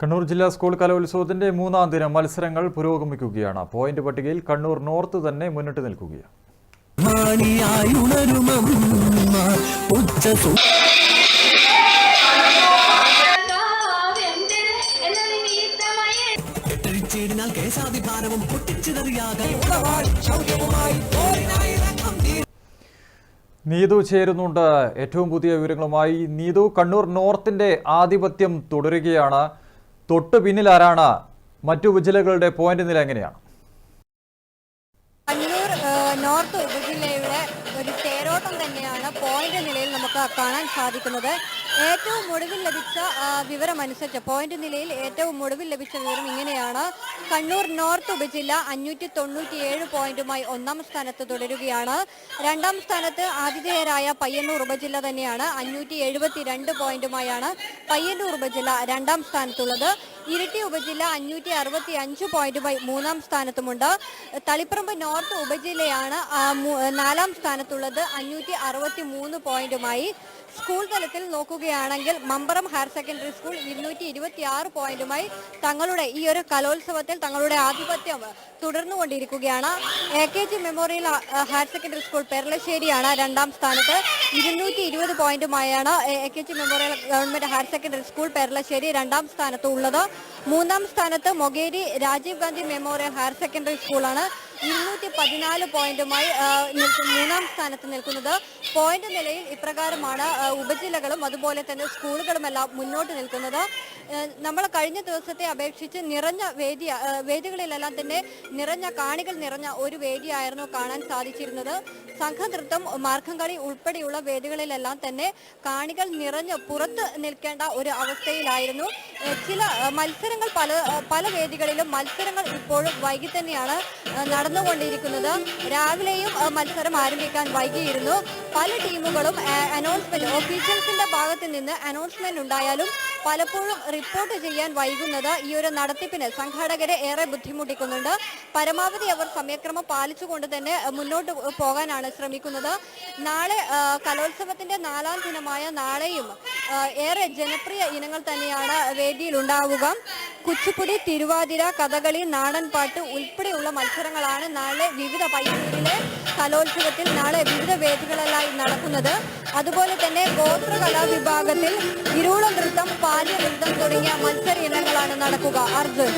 കണ്ണൂർ ജില്ലാ സ്കൂൾ കലോത്സവത്തിന്റെ മൂന്നാം ദിനം മത്സരങ്ങൾ പുരോഗമിക്കുകയാണ്. പോയിന്റ് പട്ടികയിൽ കണ്ണൂർ നോർത്ത് തന്നെ മുന്നിട്ട് നിൽക്കുകയാണ്. നീതു ചേരുന്നുണ്ട്. ഏറ്റവും പുതിയ വിവരങ്ങളുമായി നീതു കണ്ണൂർ നോർത്തിന്റെ ആധിപത്യം തുടരുകയാണ്. തൊട്ടു പിന്നിൽ ആരാണ് മറ്റു ഉപജില്ലകളുടെ പോയിന്റ് നില എങ്ങനെയാണ്? കണ്ണൂർ നോർത്ത് ഉപജില്ലയുടെ ഒരു തേരോട്ടം തന്നെയാണ് പോയിന്റ് നിലയിൽ നമുക്ക് കാണാൻ സാധിക്കുന്നത്. ഏറ്റവും ഒടുവിൽ ലഭിച്ച വിവരമനുസരിച്ച് പോയിന്റ് നിലയിൽ ഏറ്റവും ഒടുവിൽ ലഭിച്ച വിവരം ഇങ്ങനെയാണ്. കണ്ണൂർ നോർത്ത് ഉപജില്ല അഞ്ഞൂറ്റി തൊണ്ണൂറ്റിയേഴ് പോയിന്റുമായി ഒന്നാം സ്ഥാനത്ത് തുടരുകയാണ്. രണ്ടാം സ്ഥാനത്ത് ആതിഥേയരായ പയ്യന്നൂർ ഉപജില്ല തന്നെയാണ്. അഞ്ഞൂറ്റി എഴുപത്തി രണ്ട് പോയിന്റുമായാണ് പയ്യന്നൂർ ഉപജില്ല രണ്ടാം സ്ഥാനത്തുള്ളത്. ഇരിട്ടി ഉപജില്ല അഞ്ഞൂറ്റി അറുപത്തി അഞ്ച് പോയിന്റുമായി മൂന്നാം സ്ഥാനത്തുമുണ്ട്. തളിപ്പറമ്പ് നോർത്ത് ഉപജില്ലയാണ് നാലാം സ്ഥാനത്തുള്ളത് അഞ്ഞൂറ്റി അറുപത്തി മൂന്ന് പോയിന്റുമായി സ്കൂൾ തലത്തിൽ നോക്കുകയാണെങ്കിൽ മമ്പറം ഹയർ സെക്കൻഡറി സ്കൂൾ ഇരുന്നൂറ്റി ഇരുപത്തി ആറ് പോയിന്റുമായി തങ്ങളുടെ ഈ ഒരു കലോത്സവത്തിൽ തങ്ങളുടെ ആധിപത്യം തുടർന്നുകൊണ്ടിരിക്കുകയാണ് A K G memorial higher secondary school പെരളശ്ശേരിയാണ് രണ്ടാം സ്ഥാനത്ത്. ഇരുന്നൂറ്റി ഇരുപത് പോയിന്റുമായാണ് A K G memorial government higher secondary school Peralassery രണ്ടാം സ്ഥാനത്ത് ഉള്ളത് മൂന്നാം സ്ഥാനത്ത് Mokeri Rajiv Gandhi memorial higher secondary സ്കൂളാണ്. ഇരുന്നൂറ്റി പതിനാല് പോയിന്റുമായി മൂന്നാം സ്ഥാനത്ത് നിൽക്കുന്നത്. പോയിന്റ് നിലയിൽ ഇപ്രകാരമാണ് ഉപജില്ലകളും അതുപോലെ തന്നെ സ്കൂളുകളുമെല്ലാം മുന്നോട്ട് നിൽക്കുന്നത്. നമ്മൾ കഴിഞ്ഞ ദിവസത്തെ അപേക്ഷിച്ച് നിറഞ്ഞ വേദി വേദികളിലെല്ലാം തന്നെ നിറഞ്ഞ കാണികൾ നിറഞ്ഞ ഒരു വേദിയായിരുന്നു കാണാൻ സാധിച്ചിരുന്നത്. സംഘനൃത്തം മാർഗംകളി ഉൾപ്പെടെയുള്ള വേദികളിലെല്ലാം തന്നെ കാണികൾ നിറഞ്ഞ് പുറത്ത് നിൽക്കേണ്ട ഒരു അവസ്ഥയിലായിരുന്നു. ചില മത്സരങ്ങൾ പല പല വേദികളിലും മത്സരങ്ങൾ ഇപ്പോഴും വൈകി തന്നെയാണ് നടന്നുകൊണ്ടിരിക്കുന്നത്. രാവിലെയും മത്സരം ആരംഭിക്കാൻ വൈകിയിരുന്നു. പല ടീമുകളും അനൗൺസ്മെന്റ് ഓഫീഷ്യൽസിന്റെ ഭാഗത്ത് നിന്ന് അനൗൺസ്മെന്റ് ഉണ്ടായാലും പലപ്പോഴും റിപ്പോർട്ട് ചെയ്യാൻ വൈകുന്നത് ഈ ഒരു നടത്തിപ്പിന് സംഘാടകരെ ഏറെ ബുദ്ധിമുട്ടിക്കുന്നുണ്ട്. പരമാവധി അവർ സമയക്രമം പാലിച്ചുകൊണ്ട് തന്നെ മുന്നോട്ട് പോകാനാണ് ശ്രമിക്കുന്നത്. നാളെ കലോത്സവത്തിന്റെ നാലാം ദിനമായ നാളെയും ഏറെ ജനപ്രിയ ഇനങ്ങൾ തന്നെയാണ് വേദിയിൽ ഉണ്ടാവുക. കുച്ചിപ്പുടി തിരുവാതിര കഥകളി നാടൻപാട്ട് ഉൾപ്പെടെയുള്ള മത്സരങ്ങളാണ് നാളെ വിവിധ പൈസയിലെ കലോത്സവത്തിൽ നാളെ വിവിധ വേദികളിലായി നടക്കുന്നത്. അതുപോലെ തന്നെ ഗോത്ര കലാവിഭാഗത്തിൽ ഇരുളം നൃത്തം പാല്യ നൃത്തം തുടങ്ങിയ മത്സര ഇനങ്ങളാണ് നടക്കുക. അർജുൻ.